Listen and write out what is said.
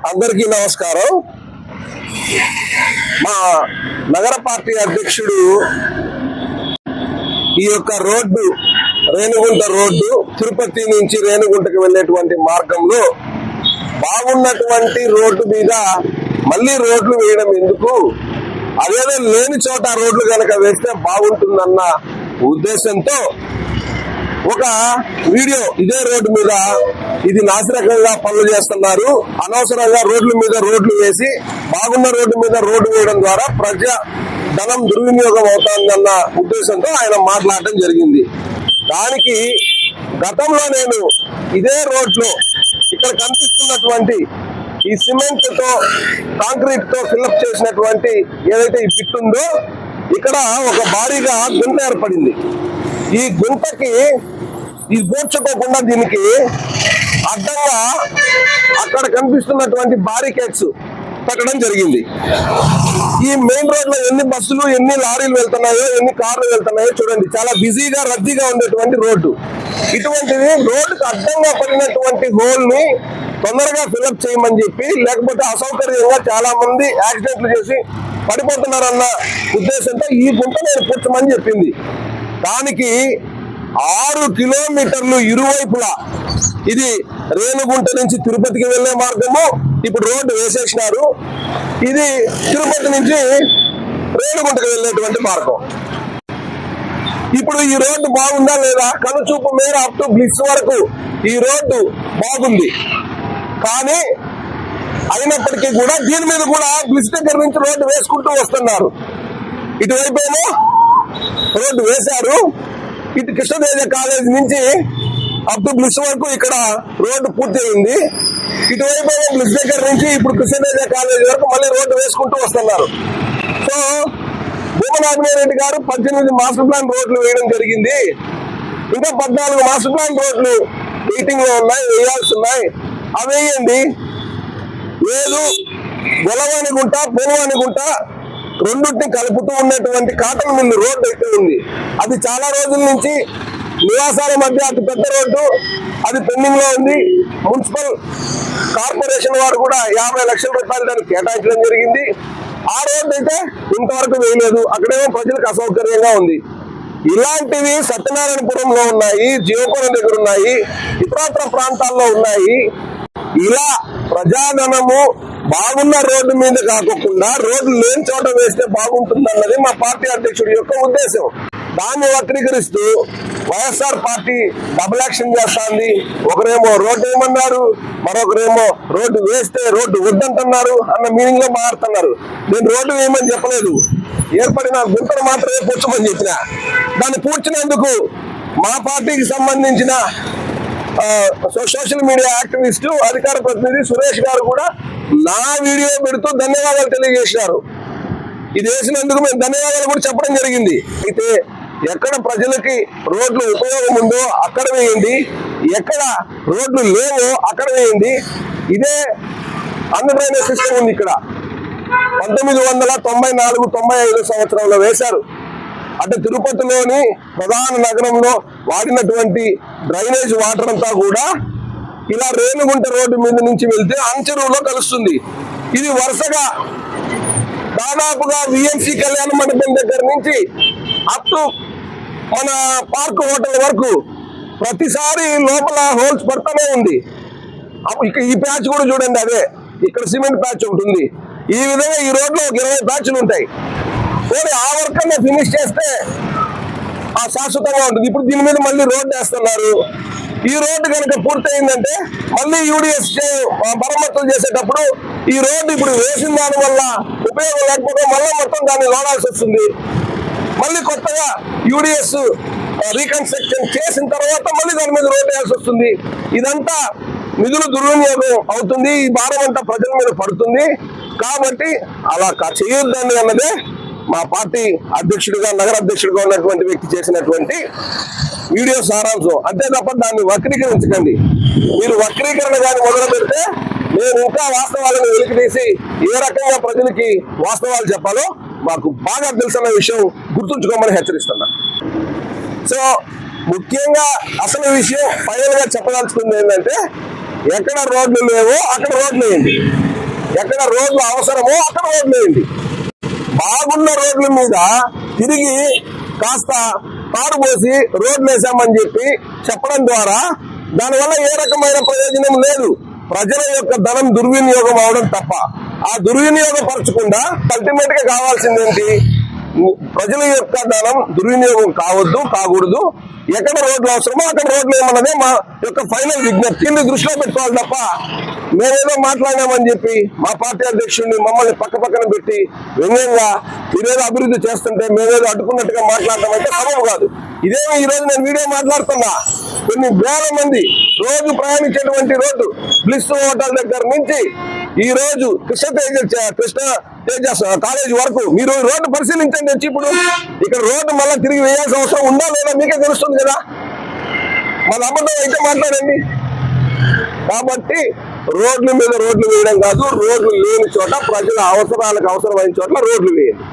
అందరికీ నమస్కారం. మా నగర పార్టీ అధ్యక్షుడు ఈ యొక్క రోడ్డు రేణుగుంట రోడ్డు తిరుపతి నుంచి రేణుగుంటకు వెళ్ళేటువంటి మార్గంలో బాగున్నటువంటి రోడ్డు మీద మళ్ళీ రోడ్లు వేయడం ఎందుకు? అదేదో లేని చోట రోడ్లు కనుక వేస్తే బాగుంటుందన్న ఉద్దేశంతో ఒక వీడియో ఇదే రోడ్డు మీద ఇది నాసిరకంగా పనులు చేస్తున్నారు. అనవసరంగా రోడ్ల మీద రోడ్లు వేసి బాగున్న రోడ్డు మీద రోడ్డు వేయడం ద్వారా ప్రజా ధనం దుర్వినియోగం అవుతుందన్న ఉద్దేశంతో ఆయన మాట్లాడటం జరిగింది. దానికి గతంలో నేను ఇదే రోడ్లో ఇక్కడ కనిపిస్తున్నటువంటి ఈ సిమెంట్తో కాంక్రీట్తో ఫిల్అప్ చేసినటువంటి ఏదైతే ఈ పిట్ ఉందో ఇక్కడ ఒక భారీగా గుంట ఏర్పడింది. ఈ గుంటకి ఈ పోడ్చుకోకుండా దీనికి అడ్డంగా అక్కడ కనిపిస్తున్నటువంటి బారికేడ్స్ పెట్టడం జరిగింది. ఈ మెయిన్ రోడ్లో ఎన్ని బస్సులు ఎన్ని లారీలు వెళ్తున్నాయో ఎన్ని కార్లు వెళ్తున్నాయో చూడండి. చాలా బిజీగా రద్దీగా ఉండేటువంటి రోడ్డు. ఇటువంటిది రోడ్డుకు అడ్డంగా పడినటువంటి హోల్ని తొందరగా ఫిల్అప్ చేయమని చెప్పి లేకపోతే అసౌకర్యంగా చాలా మంది యాక్సిడెంట్లు చేసి పడిపోతున్నారన్న ఉద్దేశంతో ఈ గుంట నేను పూడ్చమని చెప్పింది. దానికి ఆరు కిలోమీటర్లు ఇరువైపులా ఇది రేణుగుంట నుంచి తిరుపతికి వెళ్ళే మార్గము. ఇప్పుడు రోడ్డు వేసేసినారు. ఇది తిరుపతి నుంచి రేణుగుంటకు వెళ్ళేటువంటి మార్గం. ఇప్పుడు ఈ రోడ్డు బాగుందా లేదా? కనుచూపు మేర అప్ టు బ్లిస్ వరకు ఈ రోడ్డు బాగుంది. కానీ అయినప్పటికీ కూడా దీని మీద కూడా బ్లిస్ దగ్గర నుంచి రోడ్డు వేసుకుంటూ వస్తున్నారు. ఇటువైపు ఏమో రోడ్డు వేశారు. ఇటు కృష్ణదేవ కాలేజ్ నుంచి అప్ టు బ్లిస్ వరకు ఇక్కడ రోడ్డు పూర్తి ఉంది ఇటువైపు బ్లిస్ దగ్గర నుంచి ఇప్పుడు కృష్ణదేవ కాలేజ్ వరకు మళ్ళీ రోడ్డు వేసుకుంటూ వస్తున్నారు. సో భూమనాథమరెడ్డి గారు పద్దెనిమిది మాస్టర్ ప్లాన్ రోడ్లు వేయడం జరిగింది. ఇంకా పద్నాలుగు మాస్టర్ ప్లాన్ రోడ్లు మీటింగ్లో ఉన్నాయి వేయాల్సి ఉన్నాయి. అవి వేయండి లేదు గొలవాని గుంట రెండింటిని కలుపుతూ ఉన్నటువంటి కాటన్ మిల్లు రోడ్డు అయితే ఉంది. అది చాలా రోజుల నుంచి నివాసాల మధ్య అతి పెద్ద రోడ్డు. అది పెండింగ్లో ఉంది. మున్సిపల్ కార్పొరేషన్ వారు కూడా యాభై లక్షల రూపాయలు దానికి కేటాయించడం జరిగింది. ఆ రోడ్డు అయితే ఇంతవరకు వేయలేదు. అక్కడేమో ప్రజలకు అసౌకర్యంగా ఉంది. ఇలాంటివి సత్యనారాయణపురంలో ఉన్నాయి జీవపురం దగ్గర ఉన్నాయి ఇతరత్ర ప్రాంతాల్లో ఉన్నాయి. ఇలా ప్రజాధనము బాగున్న రోడ్డు మీద కాకుండా రోడ్డు లేని చోట వేస్తే బాగుంటుందన్నది మా పార్టీ అధ్యక్షుడి యొక్క ఉద్దేశం. దాన్ని వక్రీకరిస్తూ వైఎస్ఆర్ పార్టీ డబుల్ యాక్షన్ చేస్తాంది. ఒకరేమో రోడ్డు వేయమన్నారు మరొకరేమో రోడ్డు వేస్తే రోడ్డు వద్దంటున్నారు అన్న మీనింగ్లో మారుతున్నారు. నేను రోడ్డు వేయమని చెప్పలేదు. ఏర్పడిన గుంతను మాత్రమే పూడ్చమని చెప్పిన. దాన్ని పూడ్చినందుకు మా పార్టీకి సంబంధించిన సోషల్ మీడియా యాక్టివిస్ట్ అధికార ప్రతినిధి సురేష్ గారు కూడా నా వీడియో పెడుతూ ధన్యవాదాలు తెలియజేసినారు ఇది వేసినందుకు మేము ధన్యవాదాలు కూడా చెప్పడం జరిగింది. అయితే ఎక్కడ ప్రజలకి రోడ్లు ఉపయోగం ఉందో అక్కడ వేయండి. ఎక్కడ రోడ్లు లేవో అక్కడ వేయండి. ఇదే అండర్ డ్రైనేజ్ సిస్టమ్ ఉంది ఇక్కడ. పంతొమ్మిది వందల తొంభై నాలుగు తొంభై ఐదు సంవత్సరంలో వేశారు. అంటే తిరుపతిలోని ప్రధాన నగరంలో వాడినటువంటి డ్రైనేజ్ వాటర్ అంతా కూడా ఇలా రేణుగుంట రోడ్డు మీద నుంచి వెళ్తే అంచెరువులో కలుస్తుంది. ఇది వరుసగా దాదాపుగా విఎంసి కళ్యాణ మండపం దగ్గర నుంచి అప్ మన పార్క్ హోటల్ వరకు ప్రతిసారి లోపల హోల్స్ పడుతూనే ఉంది. అప్పుడు ఈ ప్యాచ్ కూడా చూడండి అదే. ఇక్కడ సిమెంట్ ప్యాచ్ ఉంటుంది ఈ విధంగా ఈ రోడ్లో ఒక ఇరవై ప్యాచ్లు ఉంటాయి. నేను ఆ వర్క్ ఫినిష్ చేస్తే ఆ శాశ్వతంగా ఉంటుంది. ఇప్పుడు దీని మీద మళ్ళీ రోడ్డు వేస్తున్నారు. ఈ రోడ్డు కనుక పూర్తయిందంటే మళ్ళీ యూడిఎస్ మరమ్మతులు చేసేటప్పుడు ఈ రోడ్డు ఇప్పుడు వేసిన దాని వల్ల ఉపయోగం లేకపోతే మళ్ళీ మొత్తం దాన్ని లోడాల్సి వస్తుంది. మళ్ళీ కొత్తగా యూడిఎస్ రీకన్స్ట్రక్షన్ చేసిన తర్వాత మళ్ళీ దాని మీద రోడ్డు వేయాల్సి వస్తుంది. ఇదంతా నిధులు దుర్వినియోగం అవుతుంది. ఈ భారం అంతా ప్రజల మీద పడుతుంది. కాబట్టి అలా కా- చేయొద్దని అన్నదే మా పార్టీ అధ్యక్షుడిగా నగర అధ్యక్షుడిగా ఉన్నటువంటి వ్యక్తి చేసినటువంటి వీడియో సారాంశం. అంతే తప్ప దాన్ని వక్రీకరించకండి. మీరు వక్రీకరణ కానీ మొదలు పెడితే నేను ఇంకా వాస్తవాలను వెలికి తీసి ఏ రకంగా ప్రజలకి వాస్తవాలు చెప్పాలో మాకు బాగా తెలుసున్న విషయం గుర్తుంచుకోమని హెచ్చరిస్తున్నా. సో ముఖ్యంగా అసలు విషయం ఫైనల్గా చెప్పదలుచుకుంది ఏంటంటే ఎక్కడ రోడ్లు లేవో అక్కడ రోడ్లు వేయండి. ఎక్కడ రోడ్లు అవసరమో అక్కడ రోడ్లు వేయండి. బాగున్న రోడ్ల మీద తిరిగి కాస్త తాడు పోసి రోడ్లు వేసామని చెప్పి చెప్పడం ద్వారా దానివల్ల ఏ రకమైన ప్రయోజనం లేదు. ప్రజల యొక్క ధనం దుర్వినియోగం అవడం తప్ప. ఆ దుర్వినియోగపరచకుండా అల్టిమేట్గా కావాల్సిందేంటి? ప్రజల యొక్క ధనం దుర్వినియోగం కావద్దు కాకూడదు. ఎక్కడ రోడ్లు అవసరమో అక్కడ రోడ్లు ఏమన్నదే మా యొక్క ఫైనల్ విజ్ఞప్తి. దీన్ని దృష్టిలో పెట్టుకోవాలి తప్ప మేమేదో మాట్లాడినామని చెప్పి మా పార్టీ అధ్యక్షుడిని మమ్మల్ని పక్క పక్కన పెట్టి వ్యంగ్యంగా మీరేదో అభివృద్ధి చేస్తుంటే మేమేదో అడ్డుకున్నట్టుగా మాట్లాడటం అంటే సమం కాదు. ఇదేమో ఈ రోజు నేను వీడియో మాట్లాడుతున్నా. కొన్ని వేల మంది రోజు ప్రయాణించేటువంటి రోడ్డు బ్లిస్ హోటల్ దగ్గర నుంచి ఈ రోజు కృష్ణ తేజ కృష్ణ తేజ కాలేజ్ వరకు మీరు రోడ్డు పరిశీలించండి. వచ్చి ఇప్పుడు ఇక్కడ రోడ్డు మళ్ళీ తిరిగి వేయాల్సిన అవసరం ఉందా లేదా మీకే తెలుస్తుంది కదా మన అబద్ధం అయితే మాట్లాడండి. కాబట్టి రోడ్ల మీద రోడ్లు వేయడం కాదు రోడ్లు లేని చోట ప్రజల అవసరాలకు అవసరమైన చోట్ల రోడ్లు వేయండి.